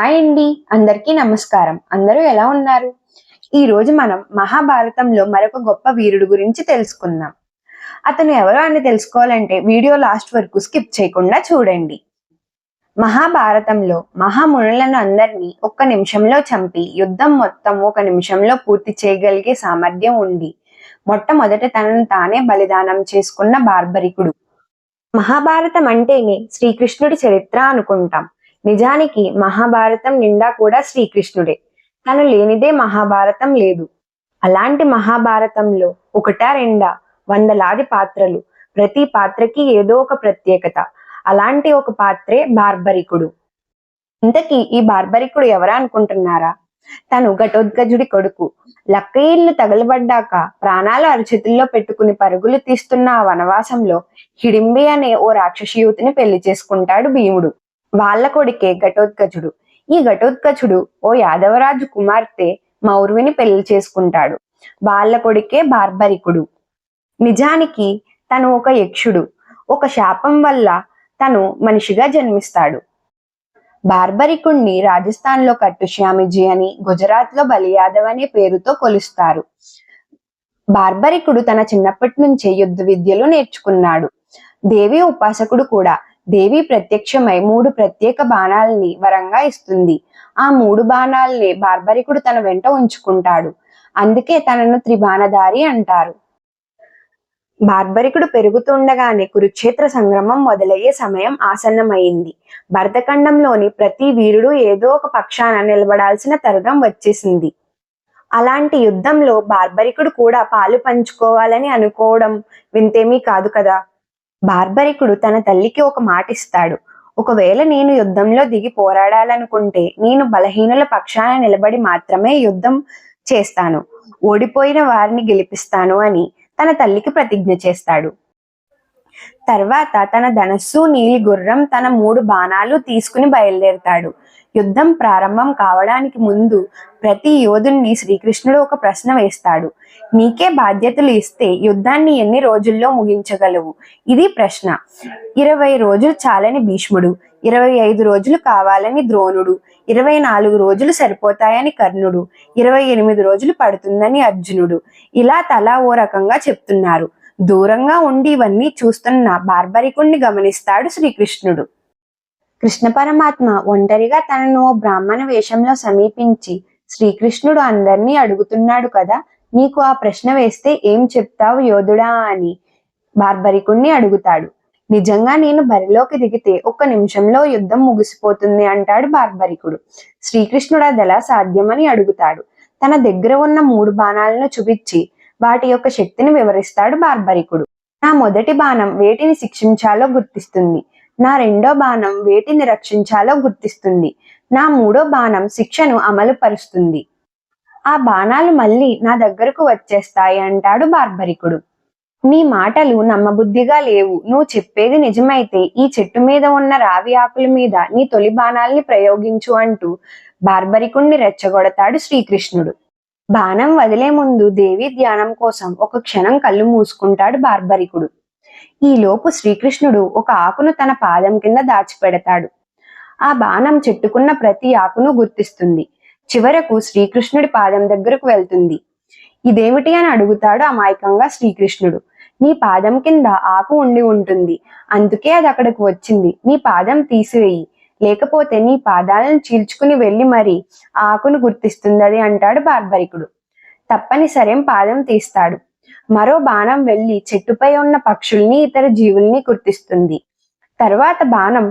Hi అండి. అందరికీ నమస్కారం. అందరూ ఎలా ఉన్నారు? ఈ రోజు మనం మహాభారతంలో మరొక గొప్ప వీరుడు గురించి తెలుసుకుందాం. అతను ఎవరో అని తెలుసుకోవాలంటే వీడియో లాస్ట్ వరకు స్కిప్ చేయకుండా చూడండి. మహాభారతంలో మహామునులను అందరినీ ఒక్క నిమిషంలో చంపి యుద్ధం మొత్తం ఒక నిమిషంలో పూర్తి చేయగలిగే సామర్థ్యం ఉంది. మొట్టమొదట తనను తానే బలిదానం చేసుకున్న బార్బరికుడు. మహాభారతం అంటేనే శ్రీకృష్ణుడి చరిత్ర అనుకుంటాం. నిజానికి మహాభారతం నిండా కూడా శ్రీకృష్ణుడే. తను లేనిదే మహాభారతం లేదు. అలాంటి మహాభారతంలో ఒకటా రెండా వందలాది పాత్రలు. ప్రతి పాత్రకి ఏదో ఒక ప్రత్యేకత. అలాంటి ఒక పాత్రే బార్బరికుడు. ఇంతకీ ఈ బార్బరికుడు ఎవరా అనుకుంటున్నారా? తను ఘటోద్గజుడి కొడుకు. లక్కయిళ్ళు తగలబడ్డాక ప్రాణాలు అరచేతుల్లో పెట్టుకుని పరుగులు తీస్తున్న ఆ వనవాసంలో హిడింబి అనే ఓ రాక్షసి యువతిని పెళ్ళి చేసుకుంటాడు భీముడు. వాళ్ళ కొడుకే ఘటోత్కచుడు. ఈ ఘటోత్కచుడు ఓ యాదవరాజు కుమార్తె మౌర్విని పెళ్ళి చేసుకుంటాడు. వాళ్ళ కొడుకే బార్బరికుడు నిజానికి తను ఒక యక్షుడు. ఒక శాపం వల్ల తను మనిషిగా జన్మిస్తాడు. బార్బరికుణ్ణి రాజస్థాన్లో కట్టుశ్యామిజీ అని గుజరాత్లో బలియాదవ్ అనే పేరుతో కొలుస్తారు. బార్బరికుడు తన చిన్నప్పటి నుంచే యుద్ధ విద్యలు నేర్చుకున్నాడు. దేవి ఉపాసకుడు కూడా. దేవి ప్రత్యక్షమై మూడు ప్రత్యేక బాణాలని వరంగా ఇస్తుంది. ఆ మూడు బాణాలని బార్బరికుడు తన వెంట ఉంచుకుంటాడు. అందుకే తనను త్రిబాణధారి అంటారు. బార్బరికుడు పెరుగుతుండగానే కురుక్షేత్ర సంగ్రమం మొదలయ్యే సమయం ఆసన్నమైంది. భరతఖండంలోని ప్రతి వీరుడు ఏదో ఒక పక్షాన నిలబడాల్సిన తరుణం వచ్చేసింది. అలాంటి యుద్ధంలో బార్బరికుడు కూడా పాలు పంచుకోవాలని అనుకోవడం వింతేమీ కాదు కదా? బార్బరికుడు తన తల్లికి ఒక మాట ఇస్తాడు ఒకవేళ నేను యుద్ధంలో దిగి పోరాడాలనుకుంటే నేను బలహీనుల పక్షాన నిలబడి మాత్రమే యుద్ధం చేస్తాను. ఓడిపోయిన వారిని గెలిపిస్తాను అని తన తల్లికి ప్రతిజ్ఞ చేస్తాడు. తర్వాత తన ధనస్సు నీలి గుర్రం తన మూడు బాణాలు తీసుకుని బయలుదేరతాడు. యుద్ధం ప్రారంభం కావడానికి ముందు ప్రతి యోధుణ్ణి శ్రీకృష్ణుడు ఒక ప్రశ్న వేస్తాడు. నీకే బాధ్యతలు ఇస్తే యుద్ధాన్ని ఎన్ని రోజుల్లో ముగించగలవు? ఇది ప్రశ్న. ఇరవై రోజులు చాలని భీష్ముడు ఇరవై ఐదు రోజులు కావాలని ద్రోణుడు ఇరవై నాలుగు రోజులు సరిపోతాయని కర్ణుడు ఇరవై ఎనిమిది రోజులు పడుతుందని అర్జునుడు ఇలా తలా ఓ రకంగా చెప్తున్నారు. దూరంగా ఉండి ఇవన్నీ చూస్తున్న బార్బరికుణ్ణి గమనిస్తాడు శ్రీకృష్ణుడు. కృష్ణ పరమాత్మ ఒంటరిగా తనను ఓ బ్రాహ్మణ వేషంలో సమీపించి శ్రీకృష్ణుడు అందరినీ అడుగుతున్నాడు కదా నీకు ఆ ప్రశ్న వేస్తే ఏం చెప్తావు యోధుడా అని బార్బరికుణ్ణి అడుగుతాడు. నిజంగా నేను బరిలోకి దిగితే ఒక్క నిమిషంలో యుద్ధం ముగిసిపోతుంది అంటాడు బార్బరికుడు. శ్రీకృష్ణుడు అది ఎలా సాధ్యమని అడుగుతాడు. తన దగ్గర ఉన్న మూడు బాణాలను చూపించి వాటి యొక్క శక్తిని వివరిస్తాడు బార్బరికుడు. నా మొదటి బాణం వేటిని శిక్షించాలో గుర్తిస్తుంది. నా రెండో బాణం వేటిని రక్షించాలో గుర్తిస్తుంది. నా మూడో బాణం శిక్షను అమలు పరుస్తుంది ఆ బాణాలు మళ్ళీ నా దగ్గరకు వచ్చేస్తాయి అంటాడు బార్బరికుడు. నీ మాటలు నమ్మబుద్ధిగా లేవు. నువ్వు చెప్పేది నిజమైతే ఈ చెట్టు మీద ఉన్న రావి ఆకుల మీద నీ తొలి బాణాల్ని ప్రయోగించు అంటూ బార్బరికుణ్ణి రెచ్చగొడతాడు శ్రీకృష్ణుడు. బాణం వదిలే ముందు దేవి ధ్యానం కోసం ఒక క్షణం కళ్ళు మూసుకుంటాడు బార్బరికుడు. ఈ లోపు శ్రీకృష్ణుడు ఒక ఆకును తన పాదం కింద దాచిపెడతాడు. ఆ బాణం చెట్టుకున్న ప్రతి ఆకును గుర్తిస్తుంది. చివరకు శ్రీకృష్ణుడి పాదం దగ్గరకు వెళ్తుంది. ఇదేమిటి అని అడుగుతాడు అమాయకంగా శ్రీకృష్ణుడు. నీ పాదం కింద ఆకు ఉండి ఉంటుంది. అందుకే అది అక్కడికి వచ్చింది. నీ పాదం తీసివేయి. లేకపోతే నీ పాదాలను చీల్చుకుని వెళ్ళి మరి ఆ ఆకును గుర్తిస్తుంది అది అంటాడు బార్బరికుడు. తప్పనిసరేం పాదం తీస్తాడు. మరో బాణం వెళ్ళి చెట్టుపై ఉన్న పక్షుల్ని ఇతర జీవుల్ని గుర్తిస్తుంది. తర్వాత బాణం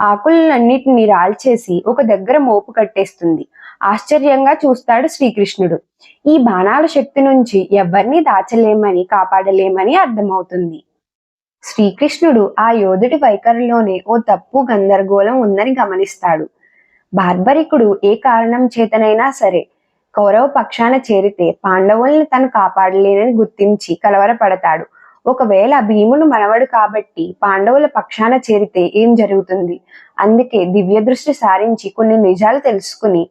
ఆకులన్నిటిని రాల్చేసి ఒక దగ్గర మోపు కట్టేస్తుంది. ఆశ్చర్యంగా చూస్తాడు శ్రీకృష్ణుడు. ఈ బాణాల శక్తి నుంచి ఎవరిని దాచలేమని కాపాడలేమని అర్థమవుతుంది. శ్రీకృష్ణుడు ఆ యోధుడి వైఖరిలోనే ఓ తప్పు గందరగోళం ఉందని గమనిస్తాడు. బార్బరికుడు ఏ కారణం చేతనైనా సరే కౌరవ పక్షాన చేరితే పాండవుల్ని తను కాపాడలేనని గుర్తించి కలవరపడతాడు. ఒకవేళ భీముడు మనవడు కాబట్టి పాండవుల పక్షాన చేరితే ఏం జరుగుతుంది? అందుకే దివ్య దృష్టి సారించి కొన్ని నిజాలు తెలుసుకుని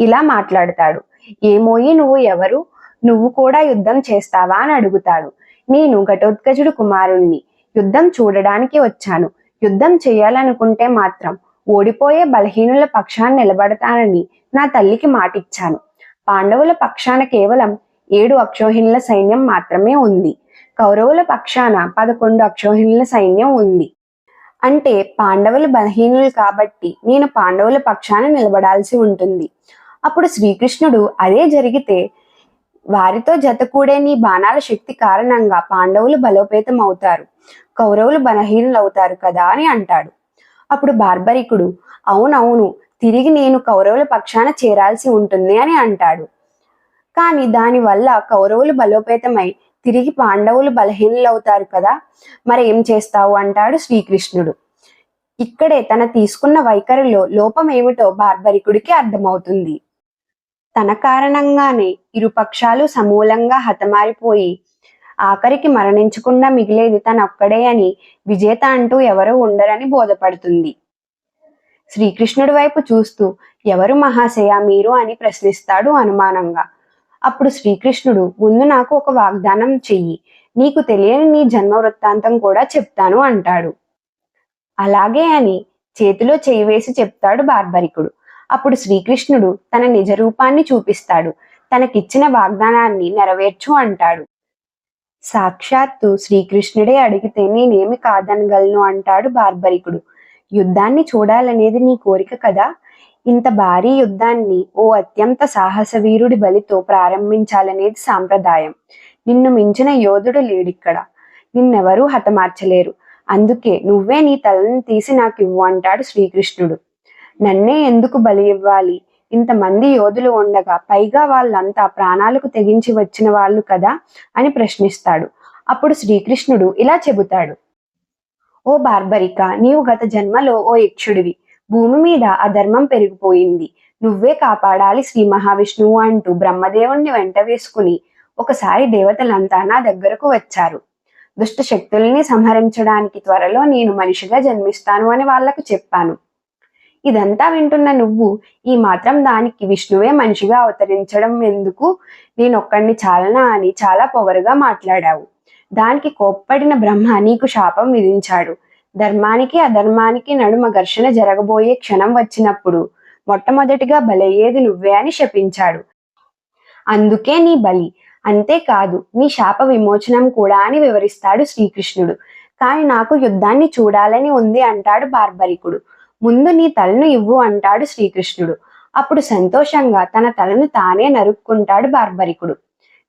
ఇలా మాట్లాడతాడు. ఏమోయి నువ్వు ఎవరు? నువ్వు కూడా యుద్ధం చేస్తావా అని అడుగుతాడు. నేను ఘటోత్కజుడు కుమారుణ్ణి. యుద్ధం చూడడానికి వచ్చాను. యుద్ధం చేయాలనుకుంటే మాత్రం ఓడిపోయే బలహీనుల పక్షాన్ని నిలబడతానని నా తల్లికి మాటిచ్చాను. పాండవుల పక్షాన కేవలం ఏడు అక్షోహిణుల సైన్యం మాత్రమే ఉంది. కౌరవుల పక్షాన పదకొండు అక్షోహిణుల సైన్యం ఉంది. అంటే పాండవులు బలహీనులు కాబట్టి నేను పాండవుల పక్షాన నిలబడాల్సి ఉంటుంది. అప్పుడు శ్రీకృష్ణుడు అదే జరిగితే వారితో జతకూడే నీ బాణాల శక్తి కారణంగా పాండవులు బలోపేతం అవుతారు కౌరవులు బలహీనులు అవుతారు కదా అని అంటాడు. అప్పుడు బార్బరికుడు అవునవును తిరిగి నేను కౌరవుల పక్షాన చేరాల్సి ఉంటుంది అని అంటాడు. కానీ దానివల్ల కౌరవులు బలోపేతమై తిరిగి పాండవులు బలహీనులు అవుతారు కదా మరి ఏం చేస్తావు అంటాడు శ్రీకృష్ణుడు. ఇక్కడే తన తీసుకున్న వైఖరిలో లోపం ఏమిటో బార్బరికుడికి అర్థమవుతుంది. తన కారణంగానే ఇరుపక్షాలు సమూలంగా హతమారిపోయి ఆఖరికి మరణించకుండా మిగిలేది తన ఒక్కడే అని విజేత అంటూ ఎవరూ ఉండరని బోధపడుతుంది. శ్రీకృష్ణుడి వైపు చూస్తూ ఎవరు మహాశయ మీరు? అని ప్రశ్నిస్తాడు అనుమానంగా. అప్పుడు శ్రీకృష్ణుడు ముందు నాకు ఒక వాగ్దానం చెయ్యి. నీకు తెలియని నీ జన్మ వృత్తాంతం కూడా చెప్తాను అంటాడు. అలాగే అని చేతిలో చేయి వేసి చెప్తాడు బార్బరికుడు. అప్పుడు శ్రీకృష్ణుడు తన నిజ రూపాన్ని చూపిస్తాడు. తనకిచ్చిన వాగ్దానాన్ని నెరవేర్చు అంటాడు. సాక్షాత్తు శ్రీకృష్ణుడే అడిగితే నేనేమి కాదనగలను అంటాడు బార్బరికుడు. యుద్ధాన్ని చూడాలనేది నీ కోరిక కదా? ఇంత భారీ యుద్ధాన్ని ఓ అత్యంత సాహస వీరుడి బలితో ప్రారంభించాలనేది సాంప్రదాయం. నిన్ను మించిన యోధుడు లేడిక్కడ. నిన్నెవరూ హతమార్చలేరు. అందుకే నువ్వే నీ తలని తీసి నాకు ఇవ్వు అంటాడు శ్రీకృష్ణుడు. నన్నే ఎందుకు బలి ఇవ్వాలి? ఇంతమంది యోధులు ఉండగా పైగా వాళ్ళంతా ప్రాణాలకు తెగించి వచ్చిన వాళ్ళు కదా? అని ప్రశ్నిస్తాడు. అప్పుడు శ్రీకృష్ణుడు ఇలా చెబుతాడు. ఓ బార్బరిక నీవు గత జన్మలో ఓ యక్షుడివి. భూమి మీద అధర్మం పెరిగిపోయింది. నువ్వే కాపాడాలి శ్రీ మహావిష్ణువు అంటూ బ్రహ్మదేవుణ్ణి వెంట వేసుకుని ఒకసారి దేవతలంతా నా దగ్గరకు వచ్చారు. దుష్ట శక్తుల్ని సంహరించడానికి త్వరలో నేను మనిషిగా జన్మిస్తాను అని వాళ్ళకు చెప్పాను. ఇదంతా వింటున్న నువ్వు ఈ మాత్రం దానికి విష్ణువే మనిషిగా అవతరించడం ఎందుకు? నేనొక్కడిని చాలనా అని చాలా పొగరుగా మాట్లాడావు. దానికి కోప్పడిన బ్రహ్మ నీకు శాపం విధించాడు. ధర్మానికి అధర్మానికి నడుమ ఘర్షణ జరగబోయే క్షణం వచ్చినప్పుడు మొట్టమొదటిగా బలయ్యేది నువ్వే అని శపించాడు. అందుకే నీ బలి. అంతేకాదు నీ శాప విమోచనం కూడా అని వివరిస్తాడు శ్రీకృష్ణుడు. కానీ నాకు యుద్ధాన్ని చూడాలని ఉంది అంటాడు బార్బరికుడు. ముందు నీ తలను ఇవ్వు అంటాడు శ్రీకృష్ణుడు. అప్పుడు సంతోషంగా తన తలను తానే నరుక్కుంటాడు బార్బరికుడు.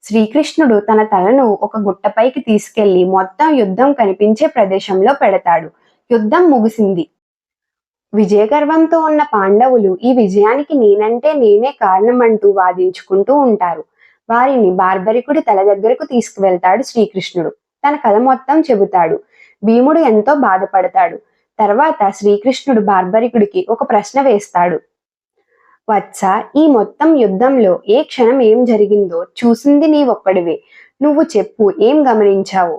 శ్రీకృష్ణుడు తన తలను ఒక గుట్టపైకి తీసుకెళ్ళి మొత్తం యుద్ధం కనిపించే ప్రదేశంలో పెడతాడు. యుద్ధం ముగిసింది. విజయగర్వంతో ఉన్న పాండవులు ఈ విజయానికి నేనంటే నేనే కారణమంటూ వాదించుకుంటూ ఉంటారు. వారిని బార్బరికుడి తల దగ్గరకు తీసుకువెళ్తాడు శ్రీకృష్ణుడు. తన కథ మొత్తం చెబుతాడు. భీముడు ఎంతో బాధపడతాడు. తర్వాత శ్రీకృష్ణుడు బార్బరికుడికి ఒక ప్రశ్న వేస్తాడు. వత్స ఈ మొత్తం యుద్ధంలో ఏ క్షణం ఏం జరిగిందో చూసింది నీ ఒక్కడివే నువ్వు చెప్పు ఏం గమనించావు?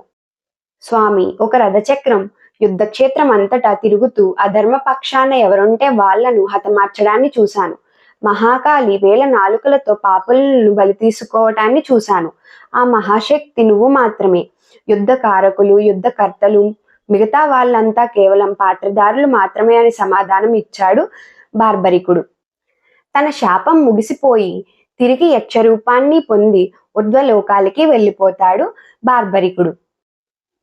స్వామి ఒక రథచక్రం యుద్ధక్షేత్రం అంతటా తిరుగుతూ అధర్మ పక్షాన ఎవరుంటే వాళ్ళను హతమార్చడాన్ని చూశాను. మహాకాళి వేల నాలుకలతో పాపులను బలి తీసుకోవటాన్ని చూశాను. ఆ మహాశక్తి నువ్వు మాత్రమే. యుద్ధ కారకులు యుద్ధకర్తలు మిగతా వాళ్ళంతా కేవలం పాత్రదారులు మాత్రమే అని సమాధానం ఇచ్చాడు బార్బరికుడు. తన శాపం ముగిసిపోయి తిరిగి యక్షరూపాన్ని పొంది ఉద్వలోకాలకి వెళ్ళిపోతాడు బార్బరికుడు.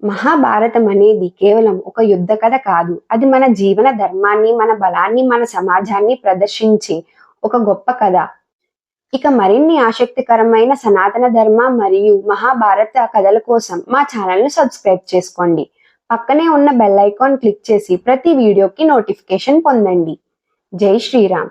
మహాభారతం అనేది కేవలం ఒక యుద్ధ కథ కాదు. అది మన జీవన ధర్మాన్ని మన బలాన్ని మన సమాజాన్ని ప్రదర్శించే ఒక గొప్ప కథ. ఇక మరిన్ని ఆసక్తికరమైన సనాతన ధర్మ మరియు మహాభారత కథల కోసం మా ఛానల్ను సబ్స్క్రైబ్ చేసుకోండి. పక్కనే ఉన్న బెల్ ఐకాన్ క్లిక్ చేసి ప్రతి వీడియోకి నోటిఫికేషన్ పొందండి. జై శ్రీరామ్.